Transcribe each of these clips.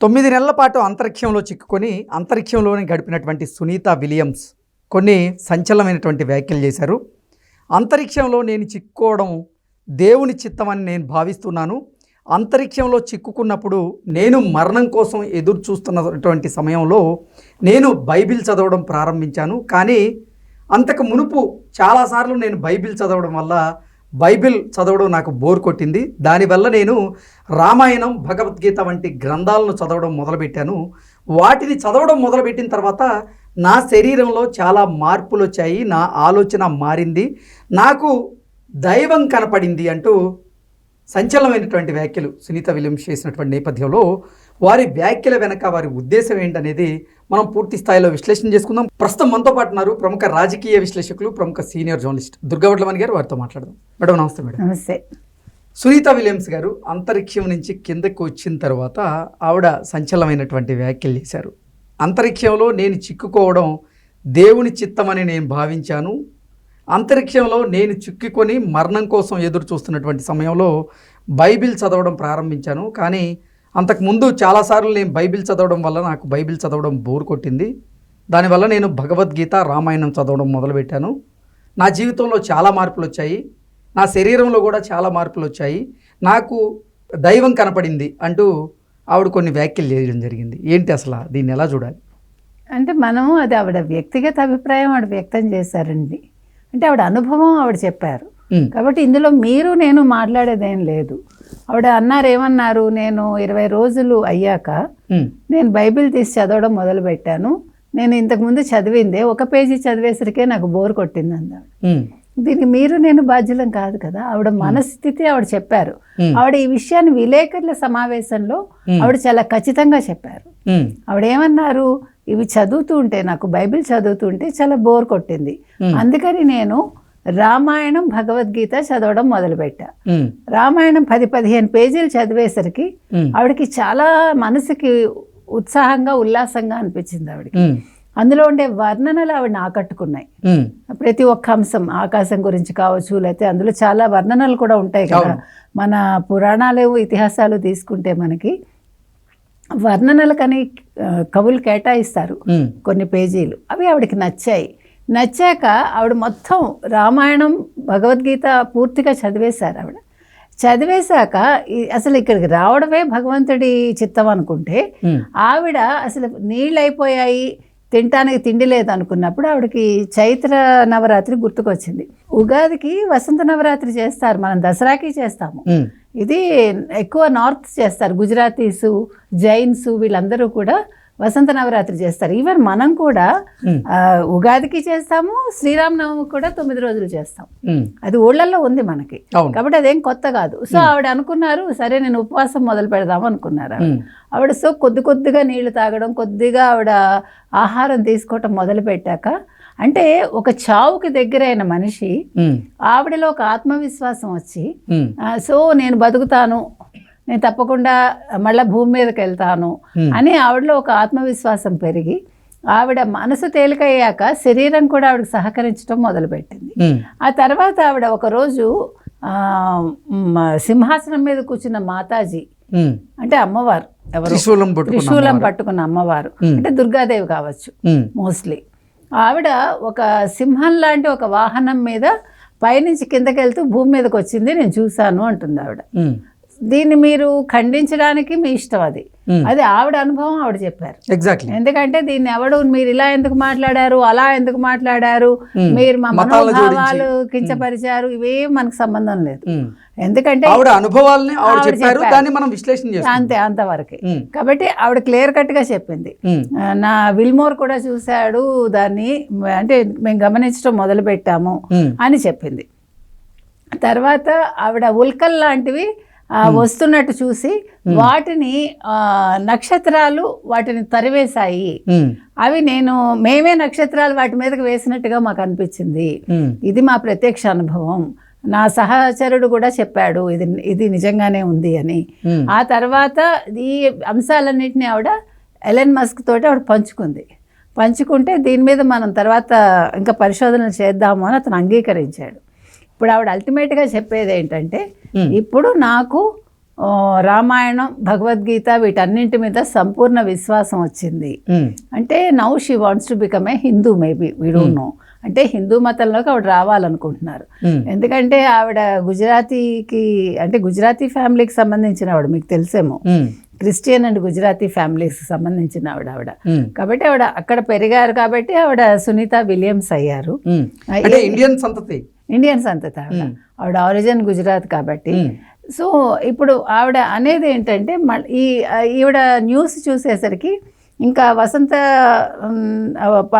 తొమ్మిది నెలల పాటు అంతరిక్షంలో చిక్కుకొని అంతరిక్షంలోనే గడిపినటువంటి సునీత విలియమ్స్ కొన్ని సంచలనమైనటువంటి వ్యాఖ్యలు చేశారు. అంతరిక్షంలో నేను చిక్కుకోవడం దేవుని చిత్తమని నేను భావిస్తున్నాను. అంతరిక్షంలో చిక్కుకున్నప్పుడు నేను మరణం కోసం ఎదురు చూస్తున్నటువంటి సమయంలో నేను బైబిల్ చదవడం ప్రారంభించాను. కానీ అంతకు మునుపు చాలాసార్లు నేను బైబిల్ చదవడం వల్ల బైబిల్ చదవడం నాకు బోర్ కొట్టింది. దానివల్ల నేను రామాయణం భగవద్గీత వంటి గ్రంథాలను చదవడం మొదలుపెట్టాను. వాటిని చదవడం మొదలుపెట్టిన తర్వాత నా శరీరంలో చాలా మార్పులు వచ్చాయి నా ఆలోచన మారింది. నాకు దైవం కనపడింది అంటూ సంచలనమైనటువంటి వ్యాఖ్యలు సునీత విలియమ్స్ చేసినటువంటి నేపథ్యంలో వారి వ్యాఖ్యల వెనక వారి ఉద్దేశం ఏంటనేది మనం పూర్తి స్థాయిలో విశ్లేషణ చేసుకుందాం. ప్రస్తుతం మనతో పాటు ఉన్నారు ప్రముఖ రాజకీయ విశ్లేషకులు ప్రముఖ సీనియర్ జర్నలిస్ట్ దుర్గవడ్లమణి గారు. వారితో మాట్లాడదాం. మేడం నమస్తే మేడం. నమస్తే. సునీత విలియమ్స్ గారు అంతరిక్షం నుంచి కిందకు వచ్చిన తర్వాత ఆవిడ సంచలనమైనటువంటి వ్యాఖ్యలు చేశారు. అంతరిక్షంలో నేను చిక్కుకోవడం దేవుని చిత్తమని నేను భావించాను. అంతరిక్షంలో నేను చిక్కుకొని మరణం కోసం ఎదురు చూస్తున్నటువంటి సమయంలో బైబిల్ చదవడం ప్రారంభించాను. కానీ అంతకుముందు చాలాసార్లు నేను బైబిల్ చదవడం వల్ల నాకు బైబిల్ చదవడం బోర్ కొట్టింది. దానివల్ల నేను భగవద్గీత రామాయణం చదవడం మొదలుపెట్టాను. నా జీవితంలో చాలా మార్పులు వచ్చాయి నా శరీరంలో కూడా చాలా మార్పులు వచ్చాయి నాకు దైవం కనపడింది అంటూ ఆవిడ కొన్ని వ్యాఖ్యలు చేయడం జరిగింది. ఏంటి అసలు దీన్ని ఎలా చూడాలి? అంటే మనం అది ఆవిడ వ్యక్తిగత అభిప్రాయం ఆవిడ వ్యక్తం చేశారండి. అంటే ఆవిడ అనుభవం ఆవిడ చెప్పారు. కాబట్టి ఇందులో మీరు నేను మాట్లాడేదేం లేదు. ఆవిడ అన్నారు ఏమన్నారు నేను ఇరవై రోజులు అయ్యాక నేను బైబిల్ తీసి చదవడం మొదలుపెట్టాను. నేను ఇంతకుముందు చదివిందే ఒక పేజీ చదివేసరికే నాకు బోర్ కొట్టింది అంది ఆవిడ. ఉమ్, దీనికి మీరు నేను బాధ్యులం కాదు కదా? ఆవిడ మనస్థితి ఆవిడ చెప్పారు. ఆవిడ ఈ విషయాన్ని విలేకరుల సమావేశంలో. ఆవిడ చాలా ఖచ్చితంగా చెప్పారు. ఆవిడ ఏమన్నారు ఇవి చదువుతూ ఉంటే నాకు బైబిల్ చదువుతుంటే చాలా బోర్ కొట్టింది. అందుకని నేను రామాయణం భగవద్గీత చదవడం మొదలుపెట్టా. రామాయణం పది పదిహేను పేజీలు చదివేసరికి ఆవిడకి చాలా మనసుకి ఉత్సాహంగా ఉల్లాసంగా అనిపించింది ఆవిడకి. అందులో ఉండే వర్ణనలు ఆవిడని ఆకట్టుకున్నాయి. ప్రతి ఒక్క అంశం ఆకాశం గురించి కావచ్చు లేకపోతే అందులో చాలా వర్ణనలు కూడా ఉంటాయి కదా. మన పురాణాలు ఇతిహాసాలు తీసుకుంటే మనకి వర్ణనలకని కవులు కేటాయిస్తారు కొన్ని పేజీలు. అవి ఆవిడకి నచ్చాయి. నచ్చాక ఆవిడ మొత్తం రామాయణం భగవద్గీత పూర్తిగా చదివేశారు ఆవిడ. చదివేశాక అసలు ఇక్కడికి రావడమే భగవంతుడి చిత్తం అనుకుంటే ఆవిడ అసలు నీళ్ళు అయిపోయాయి తినటానికి తిండి లేదు అనుకున్నప్పుడు ఆవిడకి చైత్ర నవరాత్రి గుర్తుకొచ్చింది. ఉగాదికి వసంత నవరాత్రి చేస్తారు మనం దసరాకి చేస్తాము. ఇది ఎక్కువ నార్త్ చేస్తారు గుజరాతీసు జైన్స్ వీళ్ళందరూ కూడా వసంత నవరాత్రి చేస్తారు. ఈవెన్ మనం కూడా ఉగాదికి చేస్తాము శ్రీరామనవమి కూడా తొమ్మిది రోజులు చేస్తాం. అది ఊళ్ళల్లో ఉంది మనకి. కాబట్టి అదేం కొత్త కాదు. సో ఆవిడ అనుకున్నారు సరే నేను ఉపవాసం మొదలు పెడదాము అనుకున్నారు ఆవిడ. సో కొద్ది కొద్దిగా నీళ్ళు తాగడం కొద్దిగా ఆవిడ ఆహారం తీసుకోవటం మొదలు పెట్టాక అంటే ఒక చావుకి దగ్గరైన మనిషి ఆవిడలో ఒక ఆత్మవిశ్వాసం వచ్చి సో నేను బతుకుతాను నేను తప్పకుండా మళ్ళీ భూమి మీదకి వెళ్తాను. అని ఆవిడలో ఒక ఆత్మవిశ్వాసం పెరిగి ఆవిడ మనసు తేలికయ్యాక శరీరం కూడా ఆవిడకి సహకరించడం మొదలుపెట్టింది. ఆ తర్వాత ఆవిడ ఒకరోజు సింహాసనం మీద కూర్చున్న మాతాజీ అంటే అమ్మవారు ఎవరు? త్రిశూలం పట్టుకున్న అమ్మవారు. అంటే దుర్గాదేవి కావచ్చు మోస్ట్లీ ఆవిడ ఒక సింహం లాంటి ఒక వాహనం మీద పైనుంచి కిందకి వెళ్తూ భూమి మీదకి వచ్చింది నేను చూశాను అంటుంది ఆవిడ. దీన్ని మీరు ఖండించడానికి మీ ఇష్టం అది. అది ఆవిడ అనుభవం ఆవిడ చెప్పారు. ఎగ్జాక్ట్లీ ఎందుకంటే దీన్ని ఎవడు మీరు ఇలా ఎందుకు మాట్లాడారు అలా ఎందుకు మాట్లాడారు. మీరు మా మనోభావాలు కించపరిచారు ఇవేం మనకు సంబంధం లేదు. ఎందుకంటే ఆవిడ అనుభవాల్ని ఆవిడ చెప్పారు. దాన్ని మనం విశ్లేషణ చేస్తాం అంతే అంతవరకే. కాబట్టి ఆవిడ క్లియర్ కట్గా చెప్పింది. ఆ, నా విల్మోర్ కూడా చూశాడు దాన్ని అంటే మేము గమనించడం మొదలు పెట్టాము అని చెప్పింది. తర్వాత ఆవిడ ఉల్కల్ లాంటివి వస్తున్నట్టు చూసి వాటిని ఆ, నక్షత్రాలు వాటిని తరివేశాయి. అవి నేను మేమే నక్షత్రాలు వాటి మీదకి వేసినట్టుగా మాకు అనిపించింది. ఇది మా ప్రత్యక్ష అనుభవం. నా సహచరుడు కూడా చెప్పాడు ఇది ఇది నిజంగానే ఉంది అని. ఆ తర్వాత ఈ అంశాలన్నింటినీ ఆవిడ ఎలెన్ మస్క్ తోటి ఆవిడ పంచుకుంది. పంచుకుంటే దీని మీద మనం తర్వాత ఇంకా పరిశోధనలు చేద్దాము అని అతను అంగీకరించాడు. ఇప్పుడు ఆవిడ అల్టిమేట్గా చెప్పేది ఏంటంటే. ఇప్పుడు నాకు రామాయణం భగవద్గీత వీటన్నింటి మీద సంపూర్ణ విశ్వాసం వచ్చింది. అంటే now she wants to become a Hindu maybe we don't know అంటే హిందూ మతంలోకి ఆవిడ రావాలనుకుంటున్నారు. ఎందుకంటే ఆవిడ గుజరాతీకి అంటే గుజరాతీ ఫ్యామిలీకి సంబంధించిన ఆవిడ మీకు తెలిసేమో. క్రిస్టియన్ అండ్ గుజరాతీ ఫ్యామిలీకి సంబంధించిన ఆవిడ ఆవిడ. కాబట్టి ఆవిడ అక్కడ పెరిగారు కాబట్టి ఆవిడ సునీత విలియమ్స్ అయ్యారు. ఇండియన్ సంతతి. ఇండియన్ సంతతి ఆవిడ మ్మ్. ఆవిడ ఆరిజిన్ గుజరాత్ కాబట్టి. మ్మ్. సో ఇప్పుడు ఆవిడ అనేది ఏంటంటే మళ్ళీ ఈ ఈవిడ న్యూస్ చూసేసరికి ఇంకా వసంత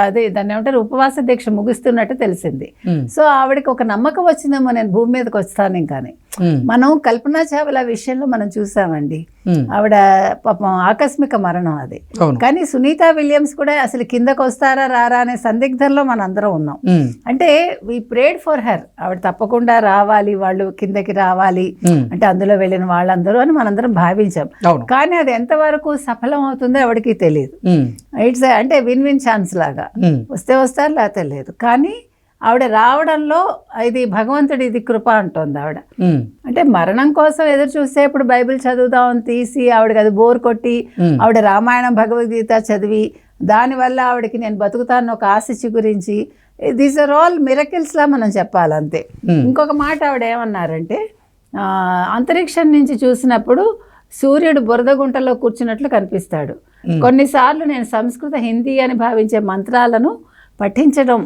అదే దాన్ని ఏమంటారు ఉపవాస దీక్ష ముగిస్తున్నట్టు తెలిసింది. ఉమ్, సో ఆవిడకి ఒక నమ్మకం వచ్చిందేమో నేను భూమి మీదకి వస్తాను ఇంకాని. ఉమ్, మనం కల్పనా చావ్లా విషయంలో మనం చూసామండి. ఆవిడ పాపం ఆకస్మిక మరణం అది. కానీ సునీత విలియమ్స్ కూడా అసలు కిందకు వస్తారా రారా అనే సందిగ్ధంలో మన అందరం ఉన్నాం. అంటే వీ ప్రేడ్ ఫర్ హర్. ఆవిడ తప్పకుండా రావాలి వాళ్ళు కిందకి రావాలి. అంటే అందులో వెళ్ళిన వాళ్ళందరూ అని మనందరం భావించాం. కానీ అది ఎంతవరకు సఫలం అవుతుందో ఎవరికి తెలియదు ఇట్స్ అంటే విన్ విన్ ఛాన్స్ లాగా. వస్తే వస్తారు లేకపోతే లేదు. కానీ ఆవిడ రావడంలో ఇది భగవంతుడి ఇది కృప అంటోంది ఆవిడ. అంటే మరణం కోసం ఎదురు చూస్తే ఇప్పుడు బైబిల్ చదువుదామని తీసి ఆవిడకి అది బోర్ కొట్టి ఆవిడ రామాయణం భగవద్గీత చదివి దానివల్ల ఆవిడకి నేను బతుకుతాను ఒక ఆశ గురించి దీస్ ఆర్ ఆల్ మిరకిల్స్లా మనం చెప్పాలంతే. ఇంకొక మాట ఆవిడ ఏమన్నారంటే అంతరిక్షం నుంచి చూసినప్పుడు సూర్యుడు బురద గుంటలో కూర్చున్నట్లు కనిపిస్తాడు. కొన్నిసార్లు నేను సంస్కృత హిందీ అని భావించే మంత్రాలను పఠించడం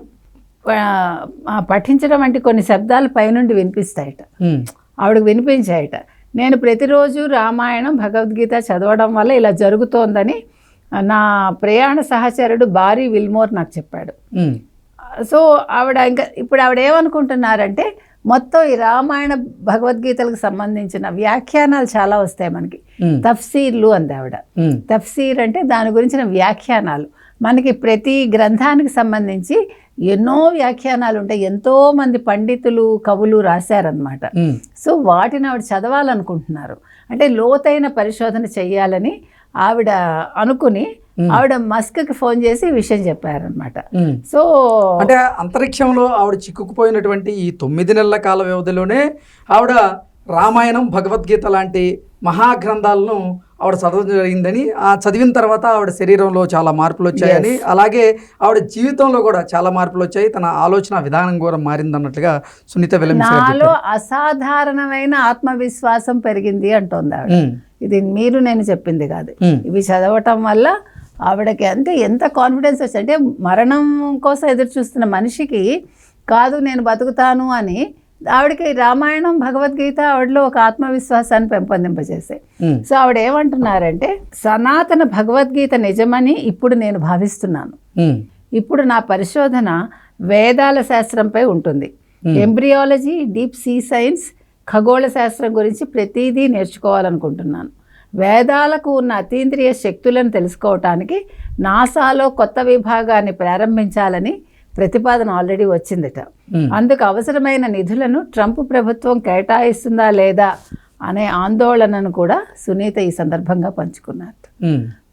పఠించడం వంటి కొన్ని శబ్దాలు పైనుండి వినిపిస్తాయట. ఆవిడకు వినిపించాయట. నేను ప్రతిరోజు రామాయణం భగవద్గీత చదవడం వల్ల ఇలా జరుగుతోందని నా ప్రయాణ సహచరుడు బారీ విల్మోర్ నాకు చెప్పాడు. సో ఆవిడ ఇంకా ఇప్పుడు ఆవిడ ఏమనుకుంటున్నారంటే మొత్తం ఈ రామాయణ భగవద్గీతలకు సంబంధించిన వ్యాఖ్యానాలు చాలా వస్తాయి మనకి. తఫ్సీర్లు అంది ఆవిడ. తఫ్సీర్ అంటే దాని గురించిన వ్యాఖ్యానాలు. మనకి ప్రతి గ్రంథానికి సంబంధించి ఎన్నో వ్యాఖ్యానాలు ఉంటాయి. ఎంతో మంది పండితులు కవులు రాశారనమాట సో వాటిని ఆవిడ చదవాలనుకుంటున్నారు. అంటే లోతైన పరిశోధన చెయ్యాలని ఆవిడ అనుకుని ఆవిడ మస్క్కి ఫోన్ చేసి విషయం చెప్పారనమాట. సో అంటే అంతరిక్షంలో ఆవిడ చిక్కుకుపోయినటువంటి ఈ తొమ్మిది నెలల కాల వ్యవధిలోనే ఆవిడ రామాయణం భగవద్గీత లాంటి మహాగ్రంథాలను ఆవిడ చదవడం జరిగిందని ఆ చదివిన తర్వాత ఆవిడ శరీరంలో చాలా మార్పులు వచ్చాయని అలాగే ఆవిడ జీవితంలో కూడా చాలా మార్పులు వచ్చాయి. తన ఆలోచన విధానం కూడా మారిందన్నట్లుగా సునీత విలియమ్స్ గారు నాలో. అసాధారణమైన ఆత్మవిశ్వాసం పెరిగింది అంటోంది ఆవిడ. ఇది మీరు నేను చెప్పింది కాదు. ఇవి చదవటం వల్ల ఆవిడకి అంటే ఎంత కాన్ఫిడెన్స్ వచ్చి అంటే మరణం కోసం ఎదురు చూస్తున్న మనిషికి కాదు నేను బతుకుతాను అని ఆవిడకి రామాయణం భగవద్గీత ఆవిడలో ఒక ఆత్మవిశ్వాసాన్ని పెంపొందింపజేసాయి సో ఆవిడ ఏమంటున్నారంటే సనాతన భగవద్గీత నిజమని ఇప్పుడు నేను భావిస్తున్నాను. ఇప్పుడు నా పరిశోధన వేదాల శాస్త్రంపై ఉంటుంది. ఎంబ్రియాలజీ డీప్ సీ సైన్స్ ఖగోళ శాస్త్రం గురించి ప్రతిదీ నేర్చుకోవాలనుకుంటున్నాను. వేదాలకు ఉన్న అతీంద్రియ శక్తులను తెలుసుకోవటానికి నాసాలో కొత్త విభాగాన్ని ప్రారంభించాలని ప్రతిపాదన ఆల్రెడీ వచ్చిందట. అందుకు అవసరమైన నిధులను ట్రంప్ ప్రభుత్వం కేటాయిస్తుందా లేదా అనే ఆందోళనను కూడా సునీత ఈ సందర్భంగా పంచుకున్నారు.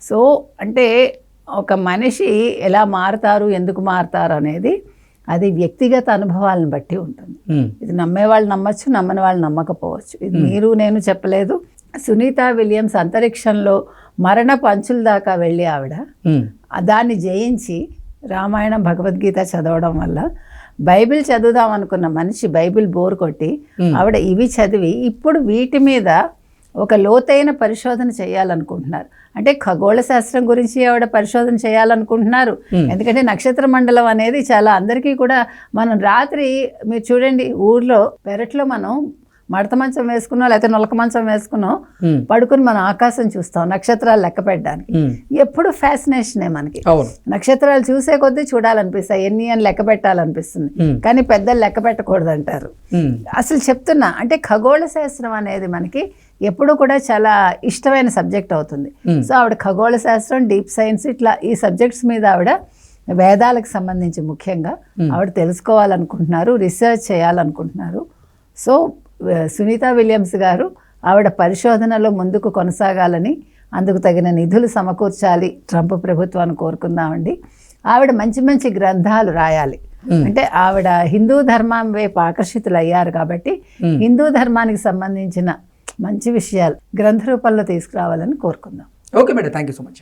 సో అంటే ఒక మనిషి ఎలా మారుతారు ఎందుకు మారుతారు అనేది అది వ్యక్తిగత అనుభవాలను బట్టి ఉంటుంది. ఇది నమ్మే వాళ్ళు నమ్మచ్చు నమ్మని వాళ్ళు నమ్మకపోవచ్చు. ఇది మీరు నేను చెప్పలేదు. సునీత విలియమ్స్ అంతరిక్షంలో మరణ పంచుల దాకా వెళ్ళి ఆవిడ దాన్ని జయించి రామాయణం భగవద్గీత చదవడం వల్ల బైబిల్ చదువుదాం అనుకున్న మనిషి బైబిల్ బోర్ కొట్టి ఆవిడ ఇవి చదివి ఇప్పుడు వీటి మీద ఒక లోతైన పరిశోధన చేయాలనుకుంటున్నారు. అంటే ఖగోళ శాస్త్రం గురించి ఆవిడ పరిశోధన చేయాలనుకుంటున్నారు. ఎందుకంటే నక్షత్ర మండలం అనేది చాలా అందరికీ కూడా మనం రాత్రి మీరు చూడండి ఊర్లో పెరట్లో మనం మడత మంచం వేసుకున్నాం లేకపోతే నొలక మంచం వేసుకున్నాం పడుకుని మనం ఆకాశం చూస్తాం నక్షత్రాలు లెక్క పెట్టడానికి. ఎప్పుడు ఫ్యాసినేషనే మనకి. నక్షత్రాలు చూసే కొద్దీ చూడాలనిపిస్తాయి ఎన్ని అని లెక్క పెట్టాలనిపిస్తుంది. కానీ పెద్దలు లెక్క పెట్టకూడదు అంటారు అసలు చెప్తున్నా అంటే ఖగోళ శాస్త్రం అనేది మనకి ఎప్పుడు కూడా చాలా ఇష్టమైన సబ్జెక్ట్ అవుతుంది. సో ఆవిడ ఖగోళ శాస్త్రం డీప్ సైన్స్ ఇట్లా ఈ సబ్జెక్ట్స్ మీద ఆవిడ వేదాలకు సంబంధించి ముఖ్యంగా ఆవిడ తెలుసుకోవాలనుకుంటున్నారు రీసెర్చ్ చేయాలనుకుంటున్నారు. సో సునీత విలియమ్స్ గారు ఆవిడ పరిశోధనలో ముందుకు కొనసాగాలని అందుకు తగిన నిధులు సమకూర్చాలి ట్రంప్ ప్రభుత్వాన్ని కోరుకుందామండి. ఆవిడ మంచి మంచి గ్రంథాలు రాయాలి. అంటే ఆవిడ హిందూ ధర్మం వైపు ఆకర్షితులు అయ్యారు కాబట్టి హిందూ ధర్మానికి సంబంధించిన మంచి విషయాలు గ్రంథ రూపంలో తీసుకురావాలని కోరుకుందాం. Okay madam thank you so much.